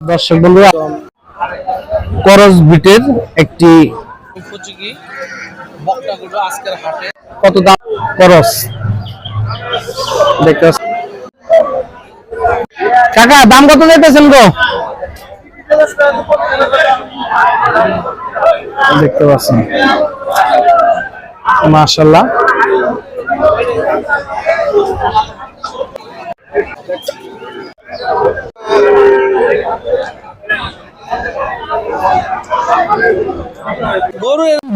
দর্শক বন্ধুরা করজ বিটের একটি উপযোগী বক্তাগুলো আজকের হাটে। কত দাম? করস দেখতে কাকা দাম কত যাইতেছেন গো? দেখতে পাচ্ছেন। মাশাল্লাহ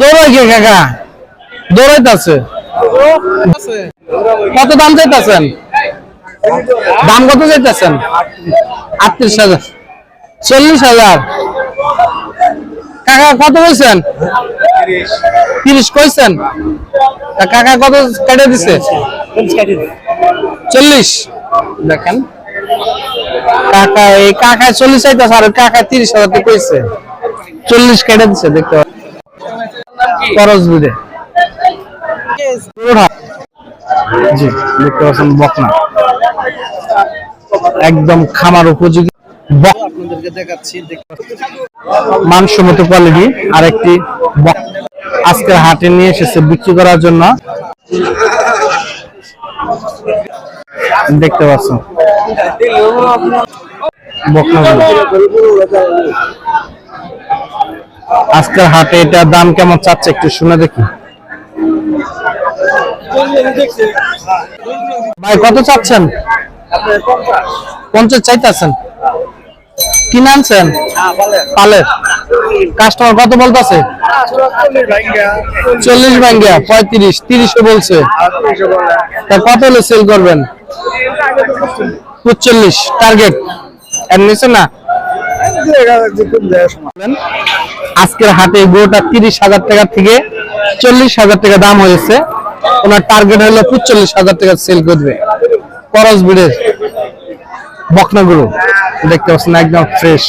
দৌড়াই কে কাকা, দৌড়াইতেছে। কত দাম চাইতেছেন? দাম কত চাইতেছেন? আটত্রিশ হাজার। চল্লিশ হাজার। কাকা, কত বলছেন তিরিশ কইছেন? কাকা, কত কেটে দিছে? চল্লিশ। দেখেন। কাকা, এই কাকা চল্লিশ চাইতেছে, আর কাকা তিরিশ হাজার কইছে। চল্লিশ কেটে দিছে, দেখতে খরচ জি দেখতে পাচ্ছেন বকনা। একদম খামার উপযোগী। আপনাদেরকে দেখাচ্ছি মানসম্মত কোয়ালিটি আর একটি আজকের হাটে নিয়ে এসেছে বিক্রি করার জন্য। দেখতে পাচ্ছেন। বকনাগুলো আজকের হাটে এটা দাম কেমন চাচ্ছে একটু শুনে দেখি। ভাই, কত চাচ্ছেন? পঞ্চাশ চাইতেছেন। কিনে আনছেন? পালের। কাস্টমার কত বলতেছে? চল্লিশ ভাঙ্গিয়া, পঁয়ত্রিশ তিরিশে বলছে। তা কত হলে সেল করবেন? পঁচল্লিশ টার্গেট এর নিচে না? আজকের হাটে গোটা তিরিশ হাজার টাকা থেকে চল্লিশ হাজার টাকা দাম হয়েছে। ওনার টার্গেট হলো পঁচল্লিশ হাজার টাকা সেল করবে। করস বিড়ের বকনা গরু। দেখতে পাচ্ছেন একদম ফ্রেশ